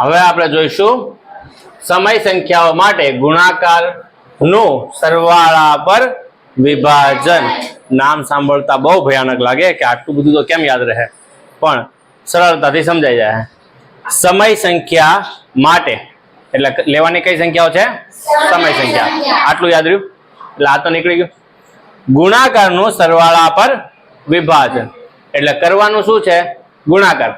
હવે આપણે જોઈશું સમય સંખ્યાઓ માટે ગુણાકારનું સરવાળા પર વિભાજન. નામ સાંભળતા બહુ ભયાનક લાગે કે આટલું બધું તો કેમ યાદ રહે? પણ સરળતાથી સમજાઈ જાય. સમય સંખ્યા માટે, એટલે લેવાની કઈ સંખ્યાઓ છે? સમય સંખ્યા. આટલું યાદ રહ્યું? એટલે આ તો નીકળી ગયું. ગુણાકારનું સરવાળા પર વિભાજન. એટલે કરવાનું શું છે? ગુણાકાર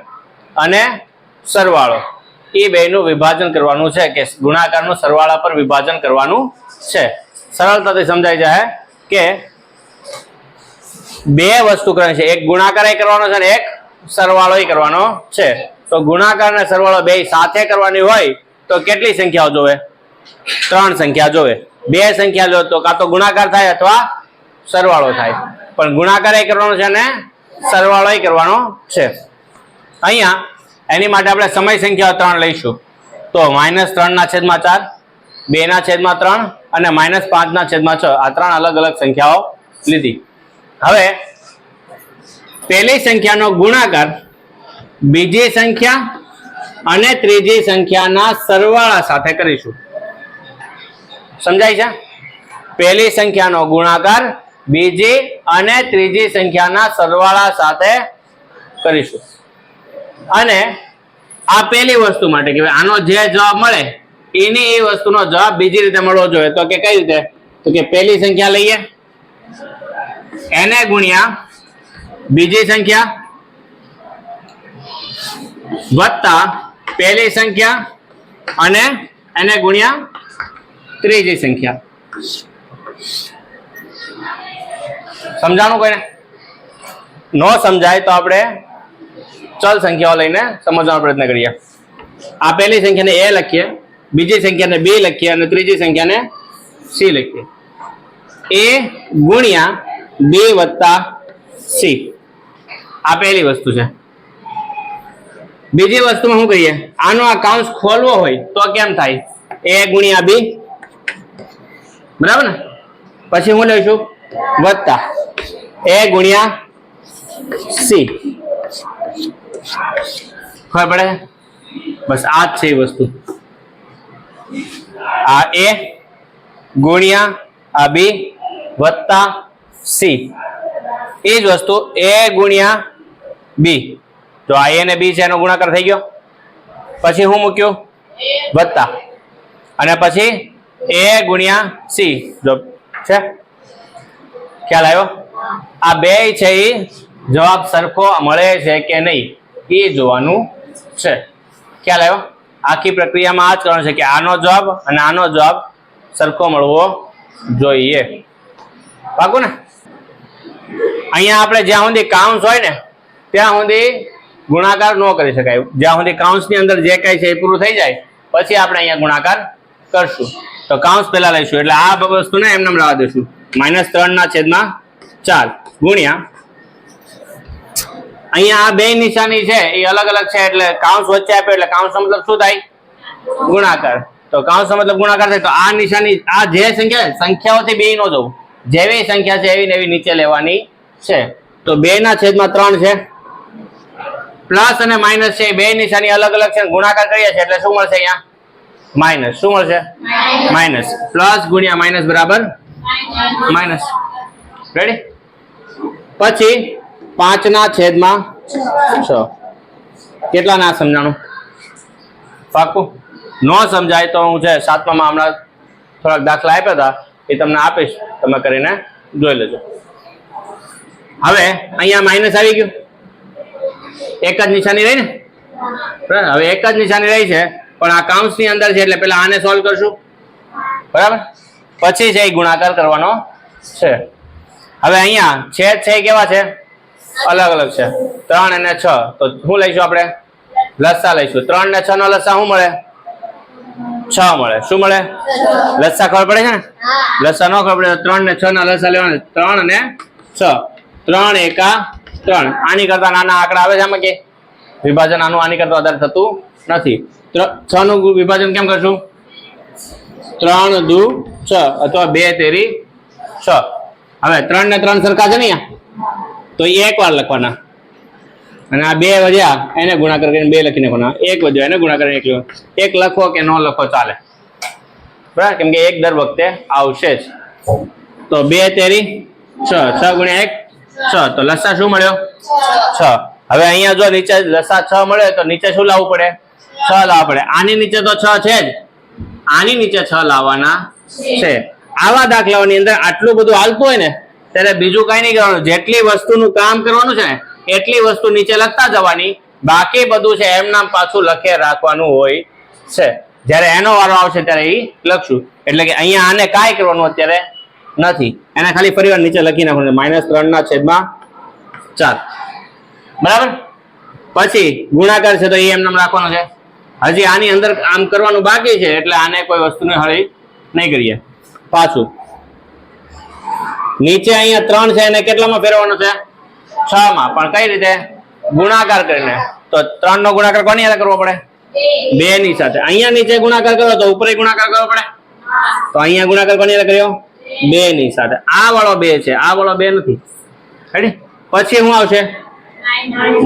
અને સરવાળો. એ બેનું વિભાજન કરવાનું છે કે ગુણાકારનું સરવાળા પર વિભાજન કરવાનું છે. સરળતાથી સમજાઈ જાય કે બે વસ્તુ કરવાની છે. એક ગુણાકાર કરવાનો છે અને એક સરવાળો કરવાનો છે. તો ગુણાકાર અને સરવાળો બે સાથે કરવાની હોય તો કેટલી સંખ્યાઓ જોવે? ત્રણ સંખ્યા જોવે. બે સંખ્યા જો તો કાં તો ગુણાકાર થાય અથવા સરવાળો થાય. પણ ગુણાકાર કરવાનો છે અને સરવાળો કરવાનો છે. અહીંયા એની માટે આપણે સમય સંખ્યા ત્રણ લઈશું. તો માઇનસ ત્રણના છેદમાં ચાર બેના છેદમાં ત્રણ અને માઇનસ પાંચના છેદમાં છ. આ ત્રણ અલગ અલગ સંખ્યાઓ લીધી. હવે પહેલી સંખ્યાનો ગુણાકાર બીજી સંખ્યા અને ત્રીજી સંખ્યાના સરવાળા સાથે કરીશું. સમજાય છે? પહેલી સંખ્યાનો ગુણાકાર બીજી અને ત્રીજી સંખ્યાના સરવાળા સાથે કરીશું. અને આ પહેલી વસ્તુ માટે કે આનો જે જવાબ મળે, એની એ વસ્તુનો જવાબ બીજી રીતે મળવો જોઈએ. તો કે કઈ રીતે? તો કે પહેલી સંખ્યા લઈએ. એને ગુણ્યા બીજી સંખ્યા વત્તા પહેલી સંખ્યા અને એને ગુણ્યા ત્રીજી સંખ્યા. સમજાણું કોઈને? ન સમજાય તો આપણે ચલ સંખ્યાઓ લઈને સમજવાનો પ્રયત્ન કરીએ. આ પહેલી સંખ્યાને એ લખીએ, બીજી સંખ્યાને બી લખીએ અને ત્રીજી સંખ્યાને સી લખીએ. એ ગુણ્યા બે વત્તા સી. આ પહેલી વસ્તુ છે. બીજી વસ્તુમાં શું કહીએ આનો આ કાઉન્સ ખોલવો હોય તો કેમ થાય? એ ગુણ્યા બી. બરાબર ને? પછી હું લઈશું વત્તા. એ ગુણ્યા સી. ખબર પડે? બસ આ જ છે એ વસ્તુ. આ એ ગુણ્યા આ બી વત્તા સી. એ જ વસ્તુ, એ ગુણ્યા બી. તો આ એ ને બી છે એનો ગુણાકાર થઈ ગયો. પછી હું મૂક્યું? વત્તા. અને પછી એ ગુણ્યા સી. જો છે? ખ્યાલ આવ્યો? આ બે છે એ જવાબ સરખો મળે છે કે નહીં? એ જોવાનું છે. ખ્યાલ આવ્યો? આખી પ્રક્રિયામાં આ જ કરવાનું છે કે આનો જવાબ અને આનો જવાબ સરખો મળવો જોઈએ. પાકું ને? અહીંયા આપણે જ્યાં સુધી કાઉન્સ હોય ને, ત્યાં સુધી ગુણાકાર ન કરી શકાય. જ્યાં સુધી કાઉન્સની અંદર જે કઈ છે એ પૂરું થઈ જાય, પછી આપણે અહીંયા ગુણાકાર કરશું. તો કાઉન્સ પહેલા લઈશું. એટલે આ વસ્તુને એમને લાવવા દઈશું. માઇનસ ત્રણના છેદમાં ચાર. ગુણ્યા અહીંયા આ બે નિશાની છે એ અલગ અલગ છે એટલે કાઉન્સ વચ્ચે આપે એટલે કાઉન્સ મતલબ શું થાય? ગુણાકાર. તો કાઉન્સ મતલબ ગુણાકાર થાય તો આ નિશાની આ જે સંખ્યા સંખ્યાઓથી બે નો જવું જેવી સંખ્યા છે એવી ને એવી નીચે લેવાની છે. તો બે ના છેદમાં ત્રણ છે. પ્લસ અને માઇનસ છે બે નિશાની અલગ અલગ છે ગુણાકાર કરીએ છીએ એટલે શું મળશે અહીંયા? માઇનસ. શું મળશે? માઇનસ. પ્લસ ગુણ્યા માઇનસ બરાબર? માઇનસ. રેડી પછી પાંચના છેદમાં છ. કેટલા ના સમજાણું? પાકું ન સમજાય તો હું છે સાતમામાં હમણાં થોડાક દાખલા આપ્યા હતા, એ તમને આપીશ. તમે કરીને જોઈ લેજો. હવે અહીંયા માઇનસ આવી ગયું. એક જ નિશાની રહી ને? હવે એક જ નિશાની રહી છે, પણ આ કાઉન્સની અંદર છે એટલે પેલા આને સોલ્વ કરશું. બરાબર? પછી છે એ ગુણાકાર કરવાનો છે. હવે અહીંયા છેદ છે એ કેવા છે? અલગ અલગ છે. ત્રણ અને છ. તો શું લઈશું આપણે? લસ્સા લઈશું. ત્રણ ને છ નો લસ્સા શું મળે? છ મળે. શું મળે? લસા ખબર પડે છે ને? લસ્સા ન ખબર પડે. ત્રણ ને છ ના લસ્સા લેવાના. ત્રણ અને છ. ત્રણ એકા ત્રણ. આની કરતા નાના આંકડા આવે છે આમાં કે? વિભાજન આનું આની કરતા વધારે થતું નથી. છ નું વિભાજન કેમ કરશું? ત્રણ દુ, છ. અથવા બે તેરી છ. હવે ત્રણ ને ત્રણ સરખા છે ને અહીંયા? તો એ એક વાર લખવાના. અને આ બે વધ્યા એને ગુણાકાર કરીને બે લખી નાખવાના. એક વધ્યો એને ગુણાકાર એક. એક લખો કે ન લખો ચાલે. બરાબર? કેમ કે એક દર વખતે આવશે જ. તો બે તેરી છ. છ ગુણ્યા એક, છ. તો લસા શું મળ્યો? છ. હવે અહીંયા જો નીચે લસા છ મળે, તો નીચે શું લાવવું પડે? છ લાવવા પડે. આની નીચે તો છ છે જ. આની નીચે છ લાવવાના છે. આવા દાખલાઓની અંદર આટલું બધું હાલતું હોય ને ત્યારે બીજું કઈ નહીં કરવાનું. જેટલી વસ્તુનું કામ કરવાનું છે એટલી વસ્તુ નીચે લખતા જવાની. બાકી બધું છે એમ નામ પાછું લખે રાખવાનું હોય છે. જ્યારે એનો વારો આવશે ત્યારે એ લખશું. એટલે કે અહીંયા આને કાંઈ કરવાનું અત્યારે નથી. એને ખાલી ફરીવાર નીચે લખી નાખવાનું. માઇનસ ત્રણ ના છેદમાં ચાર. બરાબર? પછી ગુણાકાર છે તો એ એમ નામ રાખવાનો છે. હજી આની અંદર આમ કરવાનું બાકી છે, એટલે આને કોઈ વસ્તુને હળી નહીં કરીએ. પાછું. નીચે અહીંયા ત્રણ છે એને કેટલામાં ફેરવવાનો છે? છ માં પણ કઈ રીતે? ગુણાકાર કરીને. તો ત્રણ નો ગુણાકાર કોની સાથે કરવો પડે? બે ની સાથે. અહીંયા નીચે ગુણાકાર કરો તો ઉપર ગુણાકાર કરવો પડે? તો અહીંયા ગુણાકાર કોની સાથે કર્યો? બે ની સાથે. આ વાળો બે છે. આ વાળો બે નથી. રેડી પછી શું આવશે?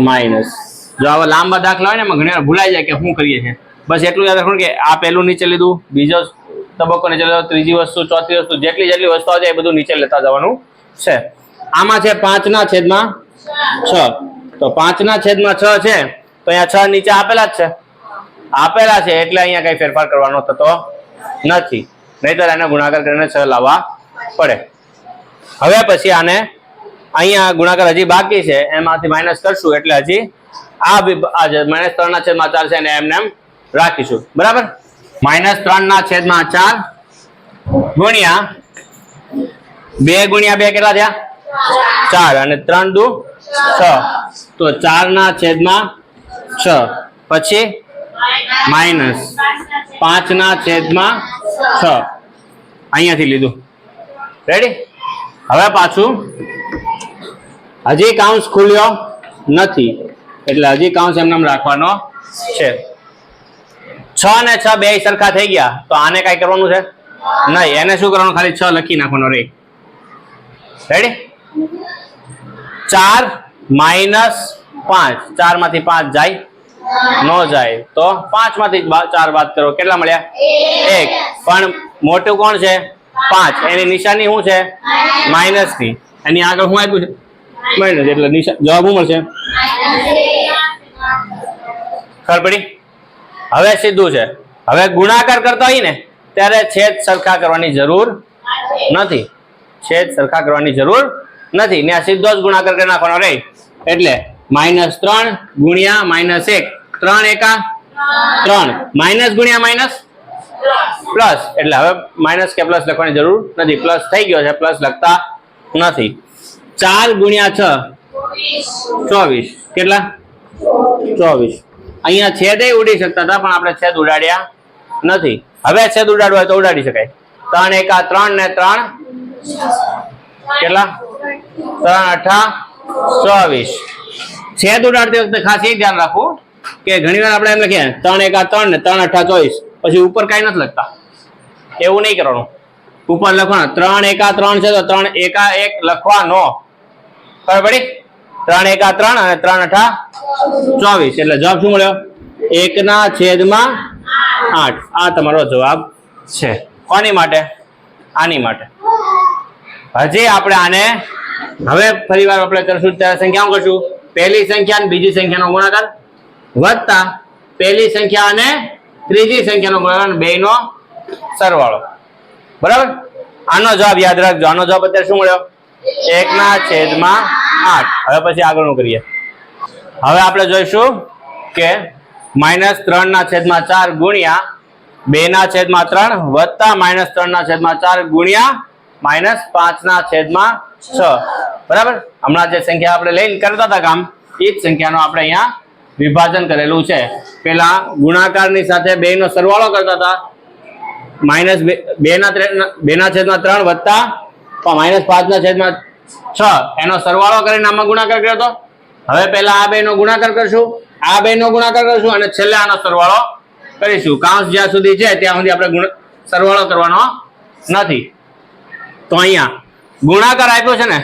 માઇનસ જો આવા લાંબા દાખલા હોય ને, એમાં ઘણી ભૂલાઈ જાય કે શું કરીએ છીએ. બસ એટલું યાદ રાખવું કે આ પહેલું નીચે લીધું, બીજો તબક્કો નીચે લેતા ત્રીજી વસ્તુ, ચોથી વસ્તુ, જેટલી જેટલી વસ્તુ આવે એ બધું નીચે લેતા જવાનું છે. આમાં છે પાંચના છેદમાં છ. તો પાંચના છેદમાં છ છે, તો અહીંયા છ નીચે આપેલા જ છે. આપેલા છે એટલે અહીંયા કઈ ફેરફાર કરવાનો થતો નથી. નહીતર એને ગુણાકાર કરીને છ લાવવા પડે. હવે પછી આને અહીંયા ગુણાકાર હજી બાકી છે, એમાંથી માઇનસ કરશું એટલે હજી આ માઇનસ ત્રણ ના છેદમાં ચાર છે એને એમને એમ રાખીશું. બરાબર? માઇનસ ત્રણ ના છેદમાં ચાર ગુણ્યા બે ગુણ્યા બે કેટલા થયા? ચાર. અને ત્રણ દુ છ. તો ચાર ના છેદમાં છ. પછી માઇનસ પાંચ ના છેદમાં છ. અહીંયાથી લીધું. રેડી હવે પાછું. હજી કાઉન્સ ખુલ્યો નથી. એટલે હજી કાઉન્સ એમને એમ રાખવાનો છે. છ ને છ બે સરખા થઈ ગયા. તો આને કઈ કરવાનું છે? નહીં એને શું કરવાનું? ખાલી છ લખી નાખવાનો રે. રેડી ચાર માઇનસ પાંચ. ચારમાંથી પાંચ જાય ન જાય. તો પાંચમાંથી ચાર બાદ કરો. કેટલા મળ્યા? એક. પણ મોટું કોણ છે? પાંચ. એની નિશાની શું છે? માઇનસની એની આગળ શું આપ્યું છે? માઇનસ. એટલે નિશા જવાબ શું મળશે? ખબર પડી? હવે સીધું છે. હવે ગુણાકાર કરતા હોય ને, ત્યારે છેદ સરખા કરવાની જરૂર નથી. છેદ સરખા કરવાની જરૂર નથી. ને આ સીધો જ ગુણાકાર કરી નાખવાનો રે એટલે માઇનસ ત્રણ ગુણ્યા માઇનસ એક. ત્રણ એકા? ત્રણ. માઇનસ ગુણ્યા માઇનસ પ્લસ. એટલે હવે માઇનસ કે પ્લસ લખવાની જરૂર નથી. પ્લસ થઈ ગયો છે, પ્લસ લખતા નથી. ચાર ગુણ્યા છ. ચોવીસ. કેટલા? ચોવીસ. અહીંયા છેદ ઉડી શકતા હતા, પણ આપણે છેદ ઉડાડ્યા નથી. હવે છેદ ઉડાડવો હોય તો ઉડાડી શકાય. ત્રણ એકા ત્રણ ને ત્રણ કેટલા? ત્રણ અઠા ચોવીસ. છેદ ઉડાડતી વખતે ખાસ એ ધ્યાન રાખવું કે ઘણી વાર આપણે એમ લખીએ, ત્રણ એકા ત્રણ ને ત્રણ અઠા ચોવીસ. પછી ઉપર કઈ નથી લખતા. એવું નહીં કરવાનું. ઉપર લખવાનું. ત્રણ એકા ત્રણ છે તો ત્રણ એકા એક લખવાનો. ખબર પડી? ત્રણ એકા ત્રણ અને ત્રણ અઠા ચોવીસ. એટલે જવાબ શું મળ્યો? એકના છેદમાં આઠ. આ તમારો જવાબ છે. કોની માટે? આની માટે. હજી આપણે આને હવે ફરી વાર આપણે કરશું. ત્યારે સંખ્યાઓ કરશું. પહેલી સંખ્યા અને બીજી સંખ્યાનો ગુણાકાર વત્તા પહેલી સંખ્યા અને ત્રીજી સંખ્યાનો ગુણાકાર બે સરવાળો. બરાબર? આનો જવાબ યાદ રાખજો. આનો જવાબ અત્યારે શું મળ્યો? એકના છેદમાં આઠ. હવે પછી આગળનું કરીએ. હવે આપણે જોઈશું કે માઇનસ ત્રણ ના છેદમાં ચાર ગુણ્યા બે ના છેદમાં ત્રણ વત્તા માઇનસ ત્રણ ના છેદમાં ચાર ગુણ્યા માઇનસ પાંચ ના છેદમાં છ. બરાબર? હમણાં જે સંખ્યા આપણે લઈને કરતા હતા કામ, એ જ સંખ્યાનો આપણે અહીંયા વિભાજન કરેલું છે. પેલા ગુણાકારની સાથે બે નો સરવાળો કરતા હતા. માઇનસ બે ના બે ના છેદમાં ત્રણ વત્તા માઇનસ પાંચ ના છેદમાં છ, એનો સરવાળો કરીને આમાં ગુણાકાર કર્યો હતો હવે પહેલા આ બે નો ગુણાકાર કરશું, આ બે નો ગુણાકાર કરશું અને છેલ્લે આનો સરવાળો કરીશું. કાંસ જ્યાં સુધી છે ત્યાં સુધી આપણે સરવાળો કરવાનો નથી. તો અહીંયા ગુણાકાર આપ્યો છે ને,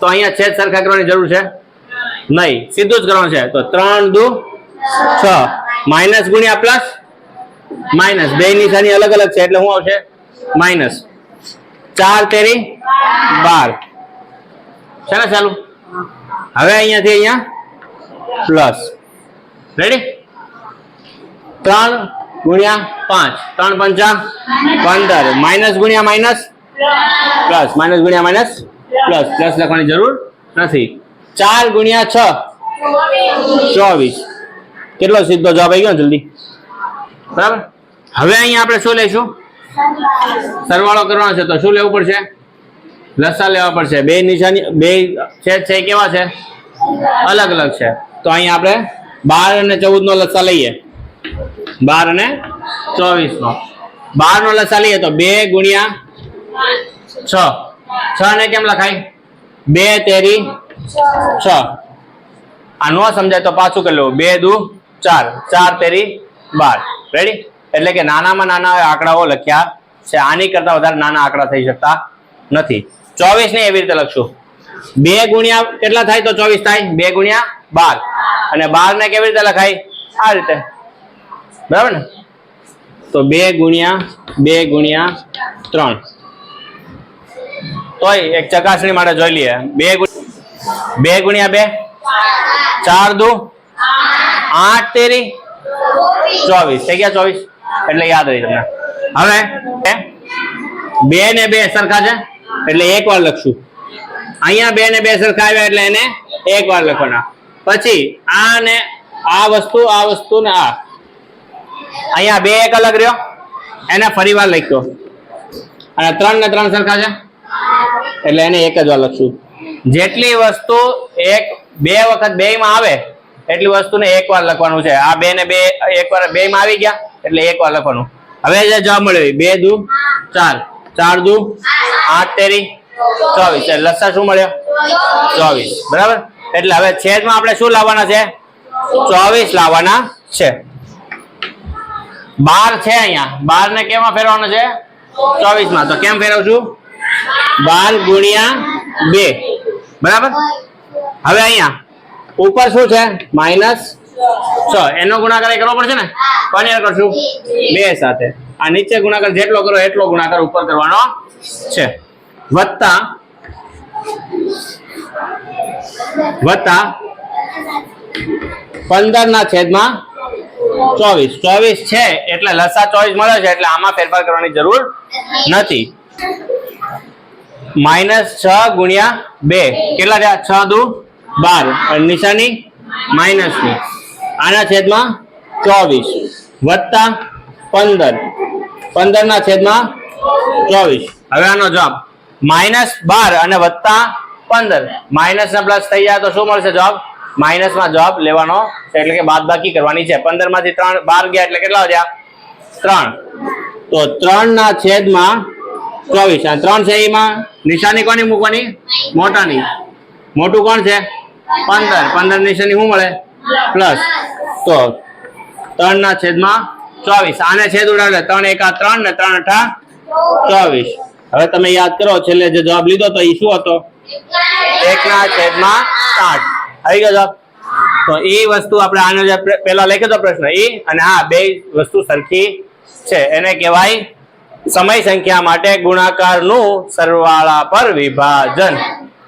તો અહીંયા છેદ સરખા કરવાની જરૂર છે? નહીં. સીધું જ કરવાનું છે. તો ત્રણ દુ છ. માઇનસ ગુણ્યા પ્લસ માઇનસ બે નિશાની અલગ અલગ છે, એટલે શું આવશે? માઇનસ ચાર તેરી બાર. ને ચાલુ? હવે અહીંયાથી અહીંયા પ્લસ. રેડી ત્રણ ગુણ્યા પાંચ. ત્રણ પંચા પંદર. માઇનસ ગુણ્યા માઇનસ પ્લસ. માઇનસ ગુણ્યા માઇનસ પ્લસ. પ્લસ લખવાની જરૂર નથી. ચાર ગુણ્યા છ. ચોવીસ. કેટલો સીધો જવાબ આવી ગયો જલ્દી? બરાબર? હવે અહીંયા આપણે શું લઈશું? સરવાળો કરવાનો છે તો શું લેવું પડશે? લસા લેવા પડશે. બે નિશાની બે છેદ છે કેવા છે? અલગ અલગ છે. તો અહીંયા આપણે બાર અને ચૌદ નો લસા લઈએ. બાર અને ચોવીસ નો બાર નો લસા લઈએ તો બે ગુણ્યા છ. છ ને કેમ લખાય? બે તેરી છ. આ ન સમજાય તો પાછું કરી લેવું. બે દુ ચાર. ચાર તેરી બાર. રેડી એટલે કે નાનામાં નાના આંકડાઓ લખ્યા છે. આની કરતા વધારે નાના આંકડા થઈ શકતા નથી. ચોવીસ ને એવી રીતે લખશું. બે ગુણ્યા કેટલા થાય તો ચોવીસ થાય? બે ગુણ્યા બાર. અને બાર ને કેવી રીતે લખાય? આ રીતે. બરાબર ને? તો બે ગુણ્યા બે ગુણ્યા ત્રણ. તોય એક ચકાસણી માટે જોઈ લઈએ. બે બે ગુણ્યા બે? ચાર દુ? આઠ તેરી? ચોવીસ. થઈ ગયા ચોવીસ? એટલે યાદ રહી તમને. હવે બે ને બે સરખા છે? એટલે એક વાર લખશું. અહીંયા બે ને બે સરખા આવ્યા એટલે એને એક વાર લખવાના. પછી આ ને આ વસ્તુ આ વસ્તુ ને આ. અહીંયા બે એક અલગ રહ્યો. એને ફરી વાર લખ્યો. અને ત્રણ ને ત્રણ સરખા છે? એટલે એને એક જ વાર લખશું. જેટલી વસ્તુ એક બે વખત બે માં આવે એટલી વસ્તુને એકવાર લખવાનું છે. આ બે ને બે એકવાર બે માં આવી ગયા, એટલે એકવાર લખવાનું. હવે જવાબ મળ્યો બે દુ, ચાર. ચાર દુ, આઠ તેરી, ચોવીસ. એટલે લસા શું મળ્યો? ચોવીસ. બરાબર? એટલે હવે છેદમાં આપણે શું લાવવાના છે? ચોવીસ લાવવાના છે. બાર છે અહીંયા. બાર ને કેમાં ફેરવાનો છે? ચોવીસમાં તો કેમ ફેરવશું? બાર ગુણ્યા બે. બરાબર? હવે અહીંયા. ઉપર શું છે? માઇનસ છ. એનો ગુણાકાર એ કરવો પડશે ને? કોની કરશું? બે. સાથે. આ નીચે ગુણાકાર જેટલો કરો એટલો ગુણાકાર ઉપર કરવાનો છે. વત્તા વત્તા પંદર ના છેદમાં ચોવીસ. ચોવીસ છે એટલે લસા ચોવીસ મળે છે એટલે આમાં ફેરફાર કરવાની જરૂર નથી. માઇનસ છ ગુણ્યા બે. કેટલા થયા? છ દુ બાર અને નિશાની માઇનસની આના છેદમાં ચોવીસ. વત્તા પંદર. પંદર ના છેદમાં ચોવીસ. હવે આનો જવાબ. માઇનસ બાર અને વત્તા પંદર. માઇનસ ને પ્લસ થઈ જાય તો શું મળશે જવાબ? માઇનસમાં જવાબ લેવાનો એટલે કે બાદ બાકી કરવાની છે. પંદરમાંથી ત્રણ બાર ગયા એટલે કેટલા વધ્યા? ત્રણ. તો ત્રણ ના છેદમાં ચોવીસ. અને ત્રણ છે એમાં. નિશાની કોની મૂકવાની? મોટાની. મોટું કોણ છે? પંદર. પંદર નિશાની શું મળે? પ્લસ. તો ત્રણ ના છેદમાં ચોવીસ. આને છેદ ઉડાડે ત્રણ એકા ત્રણ ને ત્રણ અઠા ચોવીસ. હવે તમે યાદ કરો, છેલ્લે જે જવાબ લીધો તો એ શું હતો? એક ના છેદમાં સાઠ આવી ગયો જવાબ. તો એ વસ્તુ આપણે આનો જે પેલા લખ્યો હતો પ્રશ્ન એ અને આ બે વસ્તુ સરખી છે. એને કહેવાય સમય સંખ્યા માટે ગુણાકારનું સરવાળા પર વિભાજન.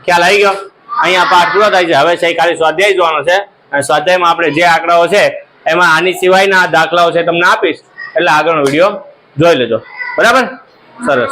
ખ્યાલ આવી ગયો? અહીંયા પાઠ પૂરો થાય છે. હવે ખાલી સ્વાધ્યાય જોવાનો છે. અને સ્વાધ્યાયમાં આપણે જે આંકડાઓ છે, એમાં આની સિવાયના દાખલાઓ છે તમને આપીશ. એટલે આગળનો વીડિયો જોઈ લેજો. બરાબર? સરસ.